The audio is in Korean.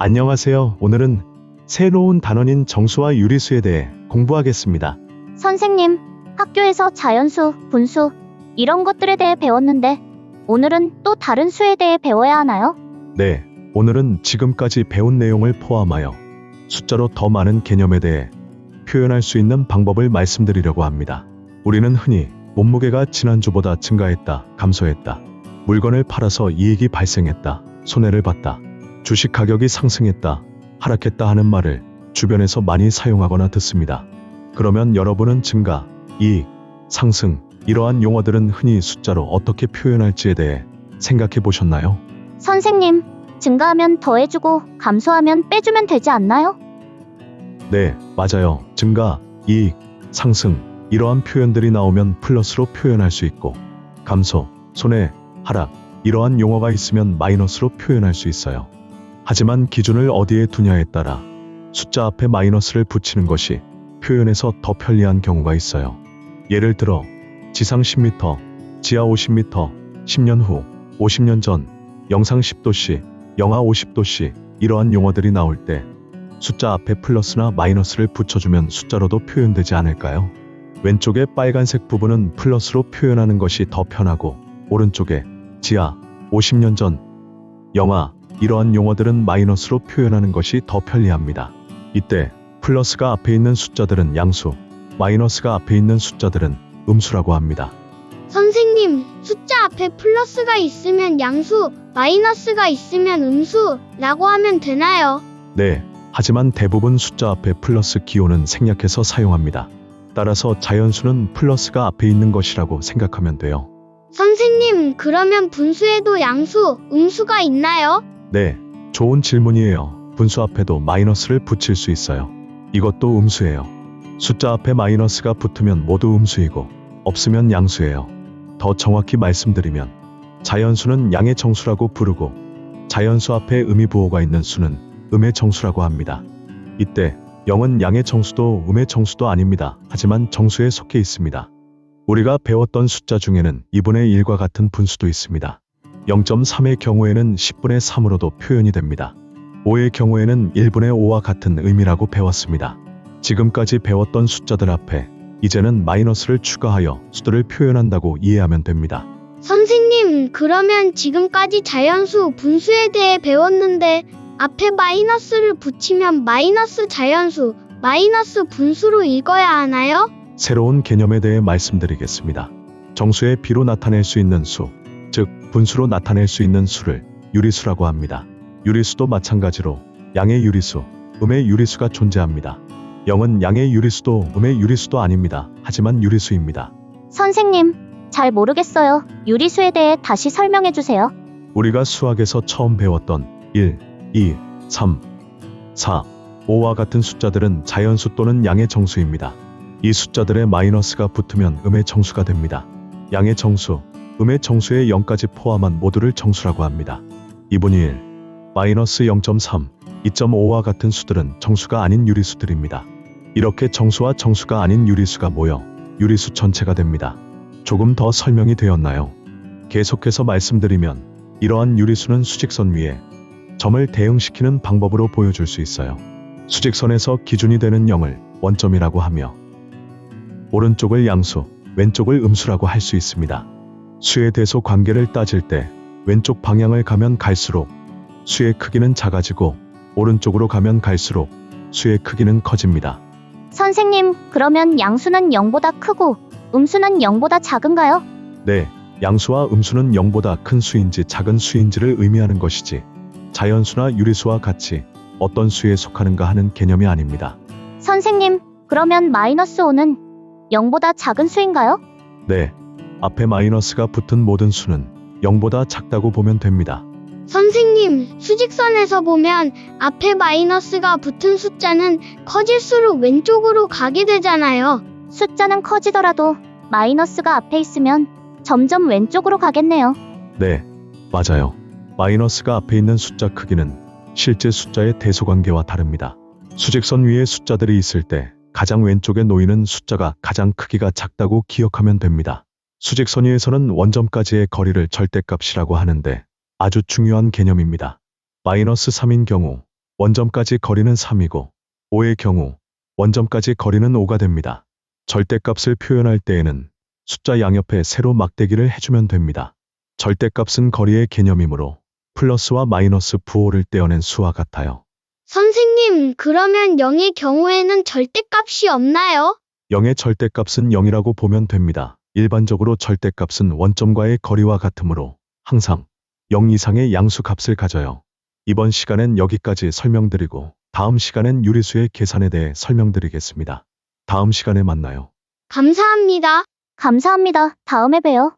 안녕하세요. 오늘은 새로운 단원인 정수와 유리수에 대해 공부하겠습니다. 선생님, 학교에서 자연수, 분수, 이런 것들에 대해 배웠는데, 오늘은 또 다른 수에 대해 배워야 하나요? 네, 오늘은 지금까지 배운 내용을 포함하여 숫자로 더 많은 개념에 대해 표현할 수 있는 방법을 말씀드리려고 합니다. 우리는 흔히 몸무게가 지난주보다 증가했다, 감소했다, 물건을 팔아서 이익이 발생했다, 손해를 봤다, 주식 가격이 상승했다, 하락했다 하는 말을 주변에서 많이 사용하거나 듣습니다. 그러면 여러분은 증가, 이익, 상승, 이러한 용어들은 흔히 숫자로 어떻게 표현할지에 대해 생각해 보셨나요? 선생님, 증가하면 더해주고, 감소하면 빼주면 되지 않나요? 네, 맞아요. 증가, 이익, 상승, 이러한 표현들이 나오면 플러스로 표현할 수 있고, 감소, 손해, 하락, 이러한 용어가 있으면 마이너스로 표현할 수 있어요. 하지만 기준을 어디에 두냐에 따라 숫자 앞에 마이너스를 붙이는 것이 표현에서 더 편리한 경우가 있어요. 예를 들어, 지상 10m, 지하 50m, 10년 후, 50년 전, 영상 10도씨, 영하 50도씨, 이러한 용어들이 나올 때 숫자 앞에 플러스나 마이너스를 붙여주면 숫자로도 표현되지 않을까요? 왼쪽의 빨간색 부분은 플러스로 표현하는 것이 더 편하고 오른쪽에 지하, 50년 전, 영하 이러한 용어들은 마이너스로 표현하는 것이 더 편리합니다. 이때 플러스가 앞에 있는 숫자들은 양수, 마이너스가 앞에 있는 숫자들은 음수라고 합니다. 선생님, 숫자 앞에 플러스가 있으면 양수, 마이너스가 있으면 음수라고 하면 되나요? 네, 하지만 대부분 숫자 앞에 플러스 기호는 생략해서 사용합니다. 따라서 자연수는 플러스가 앞에 있는 것이라고 생각하면 돼요. 선생님, 그러면 분수에도 양수, 음수가 있나요? 네, 좋은 질문이에요. 분수 앞에도 마이너스를 붙일 수 있어요. 이것도 음수예요. 숫자 앞에 마이너스가 붙으면 모두 음수이고 없으면 양수예요. 더 정확히 말씀드리면 자연수는 양의 정수라고 부르고 자연수 앞에 음이 부호가 있는 수는 음의 정수라고 합니다. 이때 0은 양의 정수도 음의 정수도 아닙니다. 하지만 정수에 속해 있습니다. 우리가 배웠던 숫자 중에는 2분의 1과 같은 분수도 있습니다. 0.3의 경우에는 10분의 3으로도 표현이 됩니다. 5의 경우에는 1분의 5와 같은 의미라고 배웠습니다. 지금까지 배웠던 숫자들 앞에 이제는 마이너스를 추가하여 수들을 표현한다고 이해하면 됩니다. 선생님, 그러면 지금까지 자연수, 분수에 대해 배웠는데 앞에 마이너스를 붙이면 마이너스 자연수, 마이너스 분수로 읽어야 하나요? 새로운 개념에 대해 말씀드리겠습니다. 정수의 비로 나타낼 수 있는 수, 즉 분수로 나타낼 수 있는 수를 유리수라고 합니다. 유리수도 마찬가지로 양의 유리수, 음의 유리수가 존재합니다. 0은 양의 유리수도 음의 유리수도 아닙니다. 하지만 유리수입니다. 선생님, 잘 모르겠어요. 유리수에 대해 다시 설명해 주세요. 우리가 수학에서 처음 배웠던 1, 2, 3, 4, 5와 같은 숫자들은 자연수 또는 양의 정수입니다. 이 숫자들의 마이너스가 붙으면 음의 정수가 됩니다. 양의 정수, 음의 정수에 0까지 포함한 모두를 정수라고 합니다. 2분의 1, 마이너스 0.3, 2.5와 같은 수들은 정수가 아닌 유리수들입니다. 이렇게 정수와 정수가 아닌 유리수가 모여 유리수 전체가 됩니다. 조금 더 설명이 되었나요? 계속해서 말씀드리면 이러한 유리수는 수직선 위에 점을 대응시키는 방법으로 보여줄 수 있어요. 수직선에서 기준이 되는 0을 원점이라고 하며 오른쪽을 양수, 왼쪽을 음수라고 할 수 있습니다. 수의 대소 관계를 따질 때 왼쪽 방향을 가면 갈수록 수의 크기는 작아지고 오른쪽으로 가면 갈수록 수의 크기는 커집니다. 선생님, 그러면 양수는 0보다 크고, 음수는 0보다 작은가요? 네, 양수와 음수는 0보다 큰 수인지 작은 수인지를 의미하는 것이지 자연수나 유리수와 같이 어떤 수에 속하는가 하는 개념이 아닙니다. 선생님, 그러면 마이너스 5는 0보다 작은 수인가요? 네, 앞에 마이너스가 붙은 모든 수는 0보다 작다고 보면 됩니다. 선생님, 수직선에서 보면 앞에 마이너스가 붙은 숫자는 커질수록 왼쪽으로 가게 되잖아요. 숫자는 커지더라도 마이너스가 앞에 있으면 점점 왼쪽으로 가겠네요. 네, 맞아요. 마이너스가 앞에 있는 숫자 크기는 실제 숫자의 대소관계와 다릅니다. 수직선 위에 숫자들이 있을 때 가장 왼쪽에 놓이는 숫자가 가장 크기가 작다고 기억하면 됩니다. 수직 선 위에서는 원점까지의 거리를 절대값이라고 하는데 아주 중요한 개념입니다. 마이너스 3인 경우 원점까지 거리는 3이고 5의 경우 원점까지 거리는 5가 됩니다. 절대값을 표현할 때에는 숫자 양옆에 세로 막대기를 해주면 됩니다. 절대값은 거리의 개념이므로 플러스와 마이너스 부호를 떼어낸 수와 같아요. 선생님, 그러면 0의 경우에는 절대값이 없나요? 0의 절대값은 0이라고 보면 됩니다. 일반적으로 절대값은 원점과의 거리와 같으므로 항상 0 이상의 양수 값을 가져요. 이번 시간엔 여기까지 설명드리고 다음 시간엔 유리수의 계산에 대해 설명드리겠습니다. 다음 시간에 만나요. 감사합니다. 감사합니다. 다음에 봬요.